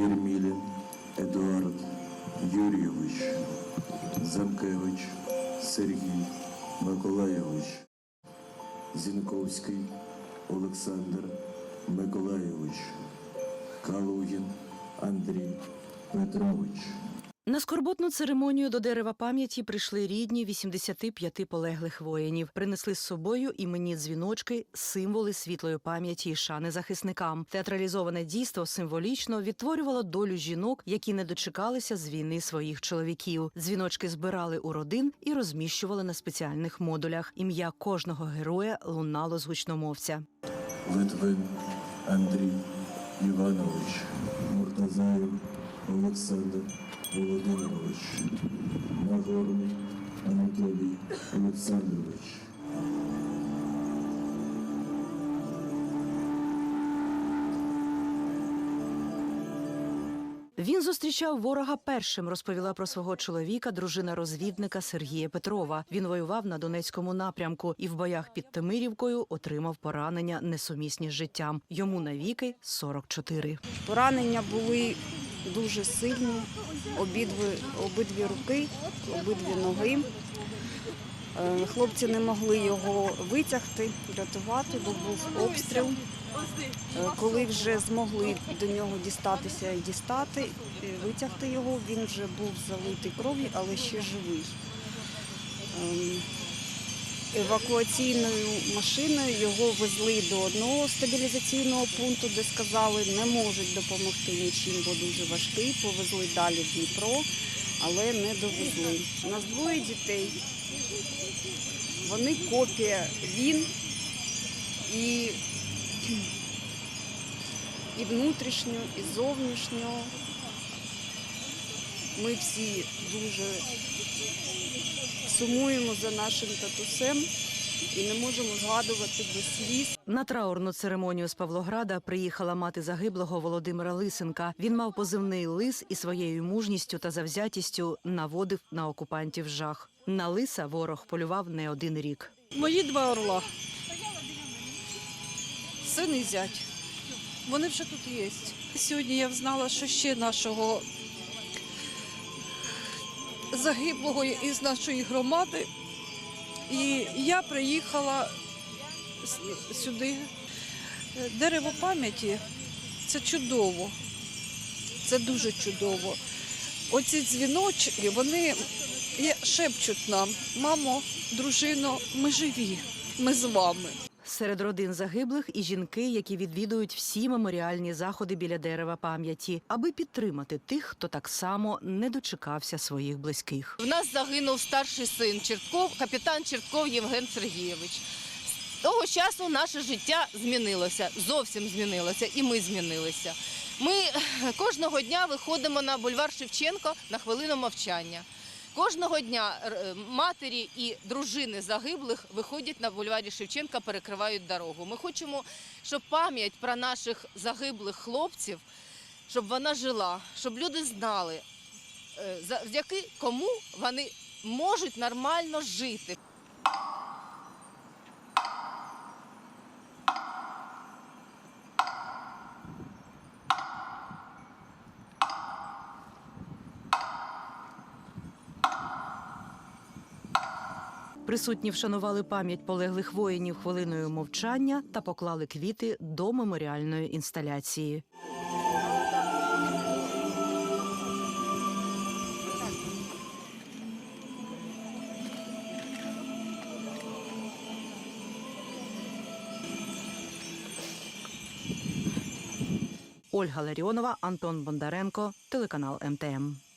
Єрмілін Едуард Юрійович, Замкевич Сергій Миколайович, Зінковський Олександр Миколайович, Калугін Андрій Петрович. На скорботну церемонію до дерева пам'яті прийшли рідні 85 полеглих воїнів. Принесли з собою іменні дзвіночки, символи світлої пам'яті і шани захисникам. Театралізоване дійство символічно відтворювало долю жінок, які не дочекалися з війни своїх чоловіків. Дзвіночки збирали у родин і розміщували на спеціальних модулях. Ім'я кожного героя лунало з гучномовця. Литвин Андрій Іванович, Муртазаєв Олександр Володимирович, Нагорний Анатолій Олександрович. Він зустрічав ворога першим, розповіла про свого чоловіка, дружина розвідника Сергія Петрова. Він воював на Донецькому напрямку і в боях під Тимирівкою отримав поранення несумісні з життям. Йому навіки 44. Поранення були дуже сильні, обидві, обидві руки, обидві ноги. Е, Хлопці не могли його витягти, врятувати, бо був обстріл. Е, Коли вже змогли до нього дістатися і дістати, витягти його, він вже був залитий кров'ю, але ще живий. Евакуаційною машиною його везли до одного стабілізаційного пункту, де сказали, не можуть допомогти нічим, бо дуже важкий. Повезли далі в Дніпро, але не довезли. У нас двоє дітей. Вони копія він і, і внутрішньо, і зовнішньо. Ми всі дуже сумуємо за нашим татусем і не можемо згадувати без сліз. На траурну церемонію з Павлограда приїхала мати загиблого Володимира Лисенка. Він мав позивний лис і своєю мужністю та завзятістю наводив на окупантів жах. На лиса ворог полював не один рік. Мої два орла. Син і зять. Вони вже тут є. Сьогодні я знала, що ще нашого загиблого із нашої громади. І я приїхала сюди. Дерево пам'яті це чудово. Це дуже чудово. Оці дзвіночки, вони шепчуть нам, мамо, дружино, ми живі, ми з вами. Серед родин загиблих і жінки, які відвідують всі меморіальні заходи біля дерева пам'яті, аби підтримати тих, хто так само не дочекався своїх близьких. В нас загинув старший син Чертков, капітан Чертков Євген Сергійович. З того часу наше життя змінилося, зовсім змінилося, і ми змінилися. Ми кожного дня виходимо на бульвар Шевченко на хвилину мовчання. Кожного дня е, матері і дружини загиблих виходять на бульварі Шевченка, перекривають дорогу. Ми хочемо, щоб пам'ять про наших загиблих хлопців, щоб вона жила, щоб люди знали, е, завдяки кому вони можуть нормально жити. Присутні вшанували пам'ять полеглих воїнів хвилиною мовчання та поклали квіти до меморіальної інсталяції. Ольга Ларіонова, Антон Бондаренко, телеканал МТМ.